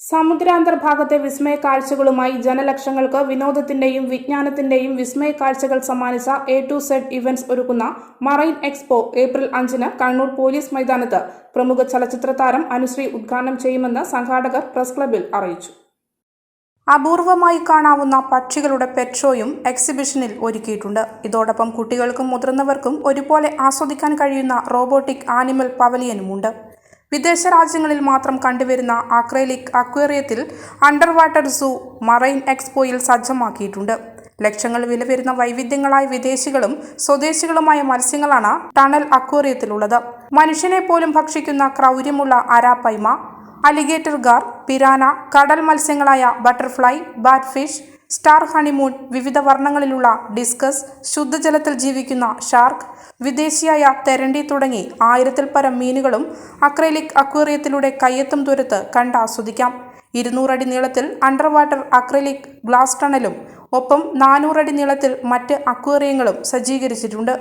സമുദ്രാന്തർഭാഗത്തെ വിസ്മയ കാഴ്ചകളുമായി ജനലക്ഷങ്ങൾക്ക് വിനോദത്തിന്റെയും വിജ്ഞാനത്തിന്റെയും വിസ്മയ കാഴ്ചകൾ സമ്മാനിച്ച എ ടു സെഡ് ഇവന്റ്സ് ഒരുക്കുന്ന മറൈൻ എക്സ്പോ ഏപ്രിൽ അഞ്ചിന് കണ്ണൂർ പോലീസ് മൈതാനത്ത്. പ്രമുഖ ചലച്ചിത്ര താരം അനുശ്രീ ഉദ്ഘാടനം ചെയ്യുമെന്ന് സംഘാടകർ പ്രസ് ക്ലബിൽ അറിയിച്ചു. അപൂർവമായി കാണാവുന്ന പക്ഷികളുടെ ഷോയും എക്സിബിഷനിൽ ഒരുക്കിയിട്ടുണ്ട്. ഇതോടൊപ്പം കുട്ടികൾക്കും മുതിർന്നവർക്കും ഒരുപോലെ ആസ്വദിക്കാൻ കഴിയുന്ന റോബോട്ടിക് ആനിമൽ പവലിയനുമുണ്ട് വിദേശ രാജ്യങ്ങളിൽ മാത്രം കണ്ടുവരുന്ന അക്രൈലിക് അക്വേറിയത്തിൽ അണ്ടർ വാട്ടർ സൂ മറൈൻ എക്സ്പോയിൽ സജ്ജമാക്കിയിട്ടുണ്ട്. ലക്ഷങ്ങൾ വില വരുന്ന വൈവിധ്യങ്ങളായ വിദേശികളും സ്വദേശികളുമായ മത്സ്യങ്ങളാണ് ടണൽ അക്വേറിയത്തിലുള്ളത്. മനുഷ്യനെ പോലും ഭക്ഷിക്കുന്ന ക്രൗര്യമുള്ള അരാപ്പൈമ അലിഗേറ്റർ ഗാർ പിരാന കടൽ മത്സ്യങ്ങളായ butterfly bat fish star honeymoon വിവിധ വർണങ്ങളിലുള്ള ഡിസ്കസ് ശുദ്ധജലത്തിൽ ജീവിക്കുന്ന ഷാർക്ക് വിദേശിയായ തെരണ്ടി തുടങ്ങി ആയിരത്തിൽ പരം മീനുകളും അക്രൈലിക് അക്വേറിയത്തിലൂടെ കയ്യെത്തും ദൂരത്ത് കണ്ടാസ്വദിക്കാം ഇരുന്നൂറടി നീളത്തിൽ അണ്ടർ വാട്ടർ അക്രൈലിക് ഗ്ലാസ് ടണലും ഒപ്പം നാനൂറടി നീളത്തിൽ മറ്റ് അക്വേറിയങ്ങളും സജ്ജീകരിച്ചിട്ടുണ്ട്.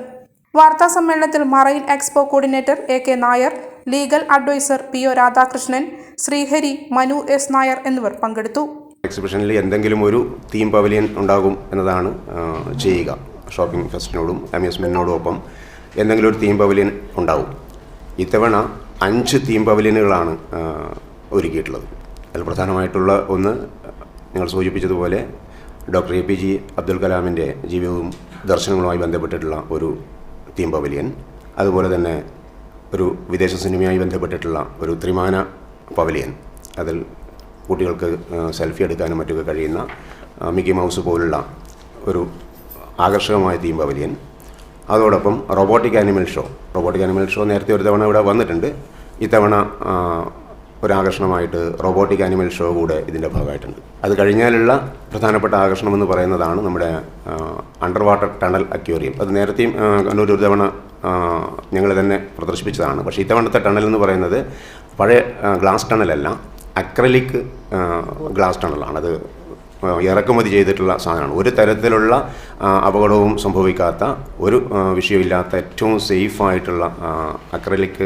വാർത്താ സമ്മേളനത്തിൽ marine expo coordinator A K Nair legal adviser P O Radhakrishnan Srihari Manu S Nair എന്നിവർ പങ്കെടുത്തു. എക്സിബിഷനിൽ എന്തെങ്കിലും ഒരു തീം പവലിയൻ ഉണ്ടാകും എന്നതാണ് ചെയ്യുക. ഷോപ്പിംഗ് ഫെസ്റ്റിനോടും അമ്യൂസ്മെന്റിനോടും ഒപ്പം എന്തെങ്കിലും ഒരു തീം പവലിയൻ ഉണ്ടാവും. ഇത്തവണ അഞ്ച് തീം പവലിയനുകളാണ് ഒരുക്കിയിട്ടുള്ളത്. അതിൽ പ്രധാനമായിട്ടുള്ള ഒന്ന് നിങ്ങൾ സൂചിപ്പിച്ചതുപോലെ doctor A P J Abdul കലാമിന്റെ ജീവിതവും ദർശനങ്ങളുമായി ബന്ധപ്പെട്ടിട്ടുള്ള ഒരു തീം പവലിയൻ. അതുപോലെ തന്നെ ഒരു വിദേശ സിനിമയുമായി ബന്ധപ്പെട്ടിട്ടുള്ള ഒരു ത്രിമാന പവലിയൻ. അതിൽ കുട്ടികൾക്ക് സെൽഫി എടുക്കാനും മറ്റൊക്കെ കഴിയുന്ന മിക്കി മൗസ് പോലുള്ള ഒരു ആകർഷകമായ തീം പവലിയൻ അതോടൊപ്പം robotic animal show robotic animal show നേരത്തെ ഒരു തവണ ഇവിടെ വന്നിട്ടുണ്ട്. ഇത്തവണ ഒരു ഒരാകർഷണമായിട്ട് റോബോട്ടിക് ആനിമൽ ഷോ കൂടെ ഇതിന്റെ ഭാഗമായിട്ടുണ്ട്. അത് കഴിഞ്ഞാലുള്ള പ്രധാനപ്പെട്ട ആകർഷണം എന്ന് പറയുന്നതാണ് നമ്മുടെ അണ്ടർ വാട്ടർ ടണൽ അക്വേറിയം അത് നേരത്തെയും കണ്ണൂർ ഒരു തവണ ഞങ്ങൾ തന്നെ പ്രദർശിപ്പിച്ചതാണ്. പക്ഷേ ഇത്തവണത്തെ ടണൽ എന്ന് പറയുന്നത് പഴയ ഗ്ലാസ് ടണലല്ല അക്രലിക് ഗ്ലാസ് ടണലാണ്. അത് ഇറക്കുമതി ചെയ്തിട്ടുള്ള സാധനമാണ്. ഒരു തരത്തിലുള്ള അപകടവും സംഭവിക്കാത്ത ഒരു വിഷയമില്ലാത്ത ഏറ്റവും സേഫായിട്ടുള്ള അക്രലിക്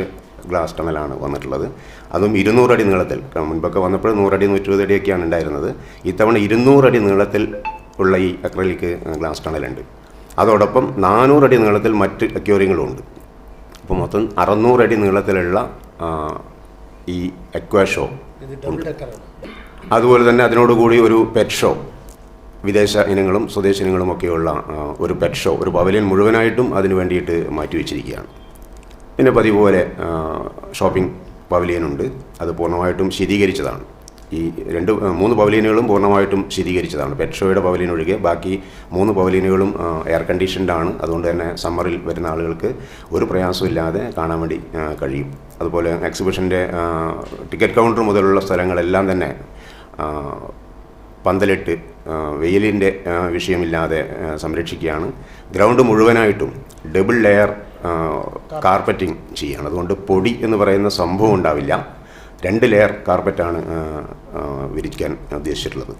ഗ്ലാസ് ടണലാണ് വന്നിട്ടുള്ളത്. അതും ഇരുന്നൂറടി നീളത്തിൽ. മുൻപൊക്കെ വന്നപ്പോൾ നൂറടി നൂറ്റിരുപത് അടിയൊക്കെയാണ് ഉണ്ടായിരുന്നത്. ഇത്തവണ ഇരുന്നൂറടി നീളത്തിൽ ഉള്ള ഈ അക്രലിക് ഗ്ലാസ് ടണലുണ്ട്. അതോടൊപ്പം നാനൂറടി നീളത്തിൽ മറ്റ് അക്വേറിയങ്ങളും ഉണ്ട്. അപ്പോൾ മൊത്തം അറുന്നൂറടി നീളത്തിലുള്ള ഈ അക്വാ ഷോ ഉണ്ട് അതുപോലെ തന്നെ അതിനോടുകൂടി ഒരു പെറ്റ് ഷോ വിദേശ ഇനങ്ങളും സ്വദേശ ഇനങ്ങളും ഒക്കെയുള്ള ഒരു പെറ്റ് ഷോ ഒരു പവലിയൻ മുഴുവനായിട്ടും അതിനു വേണ്ടിയിട്ട് മാറ്റിവെച്ചിരിക്കുകയാണ് പിന്നെ പതിവ് പോലെ ഷോപ്പിംഗ് പവലിയനുണ്ട് അത് പൂർണമായിട്ടും ശീതീകരിച്ചതാണ്. ഈ രണ്ട് മൂന്ന് പവലിയനുകളും പൂർണമായിട്ടും ശീതീകരിച്ചതാണ്. പെറ്റ്ഷോയുടെ പവലിയൻ ഒഴികെ ബാക്കി മൂന്ന് പവലിയനുകളും എയർ കണ്ടീഷൻഡ് ആണ്. അതുകൊണ്ട് തന്നെ സമ്മറിൽ വരുന്ന ആളുകൾക്ക് ഒരു പ്രയാസമില്ലാതെ കാണാൻ വേണ്ടി കഴിയും. അതുപോലെ എക്സിബിഷന്റെ ടിക്കറ്റ് കൗണ്ടർ മുതലുള്ള സ്ഥലങ്ങളെല്ലാം തന്നെ പന്തലിട്ട് വെയിലിന്റെ വിഷയമില്ലാതെ സംരക്ഷിക്കുകയാണ്. ഗ്രൗണ്ട് മുഴുവനായിട്ടും ഡബിൾ ലെയർ കാർപ്പറ്റിംഗ് ചെയ്യുകയാണ് അതുകൊണ്ട് പൊടി എന്ന് പറയുന്ന സംഭവം ഉണ്ടാവില്ല. രണ്ട് ലെയർ കാർപ്പറ്റാണ് വിരിക്കാൻ ഉദ്ദേശിച്ചിട്ടുള്ളത്.